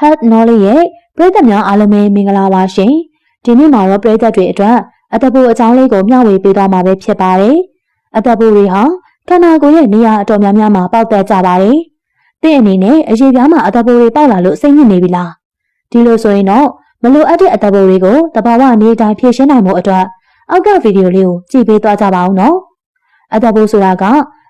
Health Knowledge ရဲ့ပရိသတ်များအားလုံးပဲမင်္ဂလာပါရှင်။ဒီနေ့မှာတော့ပရိသတ်တွေအတွက်အသက်ဖို့အကြောင်းလေးကိုမျှဝေပေးသွားမှာပဲဖြစ်ပါတယ်။အသက်ဖို့တွေဟာခန္ဓာကိုယ်ရဲ့နေရာအတော်များများမှာပေါက်တက်ကြပါတယ်။တဲ့အနေနဲ့အရေးပြားမှာအသက်ဖို့တွေပေါက်လာလို့စိတ်ညစ်နေပြီလား။ဒီလိုဆိုရင်တော့မလိုအပ်တဲ့အသက်ဖို့တွေကိုတဘာဝနေတိုင်းဖြည့်ရှင်းနိုင်မှုအတွက်အောက်ကဗီဒီယိုလေးကိုကြည့်ပေးသွားကြပါဦးနော်။အသက်ဖို့ဆိုတာက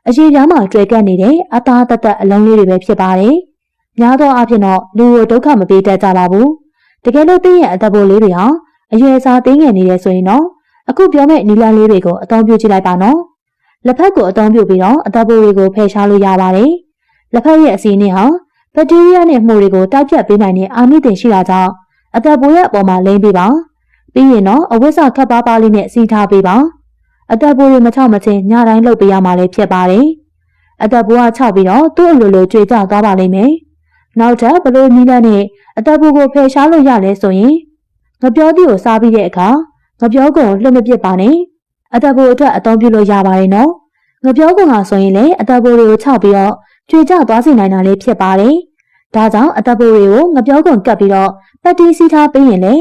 အရေးပြားမှာတွေ့ကပ်နေတဲ့အသားတက်တက်အလုံးလေးတွေပဲဖြစ်ပါတယ်။ များသောအားဖြင့်တော့လူကိုဒုက္ခမပေးတတ်ကြပါဘူး။တကယ်လို့တင်းရဲ့အသက်ဖို့လေးတွေဟာအရွယ်စားတင်းငယ်နေတယ်ဆိုရင်တော့အခုပြောမယ့်နီလန်းလေးတွေကိုအသုံးပြုကြည့်လိုက်ပါနော်။လက်ဖက်ကိုအသုံးပြုပြီးတော့အသက်ဖို့တွေကိုဖယ်ရှားလို့ရပါတယ်။လက်ဖက်ရဲ့အစီအနစ်ဟာဘက်တီးရီးယားနဲ့မှုတွေကိုတိုက်ပြတ်ပေးနိုင်တဲ့အာနိသင်ရှိတာကြောင့်အသက်ပိုးရဲ့အပေါ်မှာလိမ့်ပေးပါ။ပြီးရင်တော့အဝတ်စာခပ်ပါးပါးလေးနဲ့စီထားပေးပါ။အသက်ပိုးတွေမချောက်မချင်းညတိုင်းလှုပ်ပေးရမှာလည်းဖြစ်ပါတယ်။အသက်ပိုးကချောက်ပြီးတော့သူ့အလိုလိုကြွေကြသွားပါလိမ့်မယ်။ နောက်ထပ်ဘလို့နီးလန်းနဲ့အသက်ပိုးကိုဖယ်ရှားလို့ရလဲဆိုရင်ငပြောသည့်ကိုစားပြီးတဲ့အခါငပြောကုန်လွတ်မပစ်ပါနဲ့။အသက်ပိုးအတွက်အသုံးပြုလို့ရပါတယ်နော်။ငပြောကုန်ဟာဆိုရင်လည်းအသက်ပိုးတွေကိုချောက်ပြီးတော့ကြွေကြသွားစေနိုင်တာလေးဖြစ်ပါတယ်။ဒါကြောင့်အသက်ပိုးတွေကိုငပြောကုန်ကပ်ပြီးတော့ပတ်တီးစီးထားပေးရင်လေ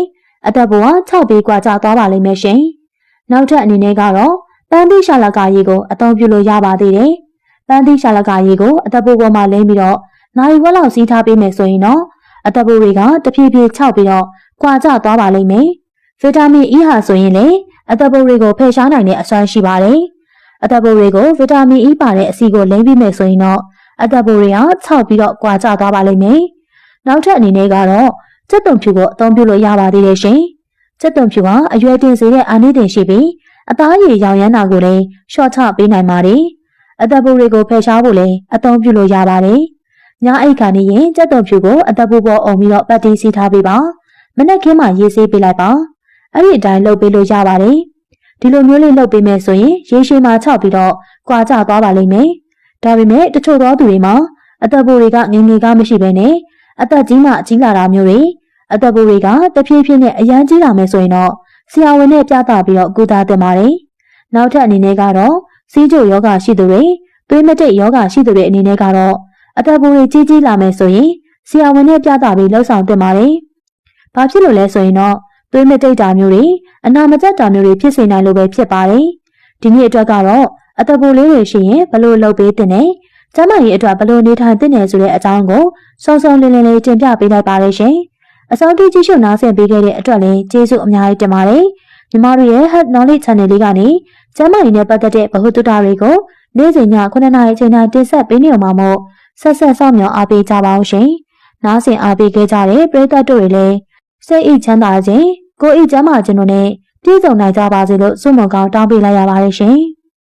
အသက်ပိုးက6ပြီးกว่าကျသွားပါလိမ့်မယ်ရှင်။နောက်ထပ်အနေနဲ့ကတော့ပန်းသီးရှာလကာရီကိုအသုံးပြုလို့ရပါသေးတယ်။ပန်းသီးရှာလကာရီကိုအသက်ပိုးပေါ်မှာလိမ့်ပြီးတော့ နိုင်ဝက်လောက်စီးထားပေးမယ်ဆိုရင်တော့အသက်ပိုးတွေကတဖြည်းဖြည်း6ပြီးတော့ကွာကျသွားပါလိမ့်မယ်။ဗီတာမင် E ဟာဆိုရင်လေအသက်ပိုးတွေကိုဖယ်ရှားနိုင်တဲ့အစွမ်းရှိပါတယ်။အသက်ပိုးတွေကိုဗီတာမင် E ပါတဲ့အဆီကိုလိမ့်ပြီးမယ်ဆိုရင်တော့အသက်ပိုးတွေက6ပြီးတော့ကွာကျသွားပါလိမ့်မယ်။နောက်ထပ်အနေနဲ့ကတော့စက်တုံဖြူကိုအသုံးပြုလို့ရပါသေးတယ်ရှင်။စက်တုံဖြူဟာအရွယ်တင်စေတဲ့အာနိသင်ရှိပြီးအသားရည်ရောင်ရမ်းတာကိုလည်းရှော့ချပေးနိုင်ပါတယ်။အသက်ပိုးတွေကိုဖယ်ရှားဖို့လည်းအသုံးပြုလို့ရပါတယ်။ ညအိတ်ခါနေရင်စက်တုံဖြူကိုအသက်ပိုးပေါ်အုံပြီးတော့ပတ်တီးစီထားပေးပါ။မနက်ခင်းမှရေးဆေးပေးလိုက်ပါ။အဲ့ဒီအတိုင်းလုပ်ပေးလို့ရပါတယ်။ဒီလိုမျိုးလေးလုပ်ပေးမယ်ဆိုရင်ရေရှည်မှာခြောက်ပြီးတော့ကွာကျသွားပါလိမ့်မယ်။ဒါပေမဲ့တချို့သောသူတွေမှာအသက်ပိုးတွေကငငယ်ကမရှိဘဲနဲ့အသက်ကြီးမှကြီးလာတာမျိုးတွေအသက်ပိုးတွေကတဖြည်းဖြည်းနဲ့အရန်ကြီးလာမယ်ဆိုရင်တော့ဆရာဝန်နဲ့ပြသပြီးတော့ကုသသင့်ပါတယ်။နောက်ထပ်အနေနဲ့ကတော့စီးကျိုယောဂရှိသူတွေသွေးမတိတ်ယောဂရှိသူတွေအနေနဲ့ကတော့ အသက်ပိုးတွေကြီးကြီးလာမယ်ဆိုရင်ဆရာဝန်နဲ့ပြသပြီးလှုပ်ဆောင်သင့်ပါတယ်။ဘာဖြစ်လို့လဲဆိုရင်တော့သွေးမတိတ်တာမျိုးတွေအနာမကျတာမျိုးတွေဖြစ်စေနိုင်လို့ပဲဖြစ်ပါတယ်။ဒီနေ့အတွက်ကတော့အသက်ပိုးလေးတွေရှိရင်ဘလို့လုပ်ပေးတဲ့နဲ့ကျမကြီးအတွက်ဘလို့နေထိုင်တဲ့နယ်ဆိုတဲ့အကြောင်းကိုစုံစုံလင်းလင်းလေးတင်ပြပေးလိုက်ပါရရှင်။အစောတိကြည့်ရှုနားဆင်ပေးခဲ့တဲ့အတွက်လည်းကျေးဇူးအများကြီးတင်ပါတယ်။ညီမတို့ရဲ့ Health Knowledge Channel လေးကနေကျမကြီးနဲ့ပတ်သက်တဲ့ဗဟုသုတတွေကိုနေ့စဉ်ည9:00နာရီချိန်တိုင်းတင်ဆက်ပေးနေမှာမို့ ဆက်ဆက်ဆောင်မြောင်အားပေးကြပါအောင်ရှင်။နားဆင်အားပေးခဲ့ကြတဲ့ပရိသတ်တို့တွေလည်းစိတ်အိတ်ချမ်းသာခြင်းကိုယ်အိတ်ချမ်းသာခြင်းတို့နဲ့ပြည့်စုံနိုင်ကြပါစေလို့ဆုမွန်ကောင်းတောင်းပေးလိုက်ရပါတယ်ရှင်။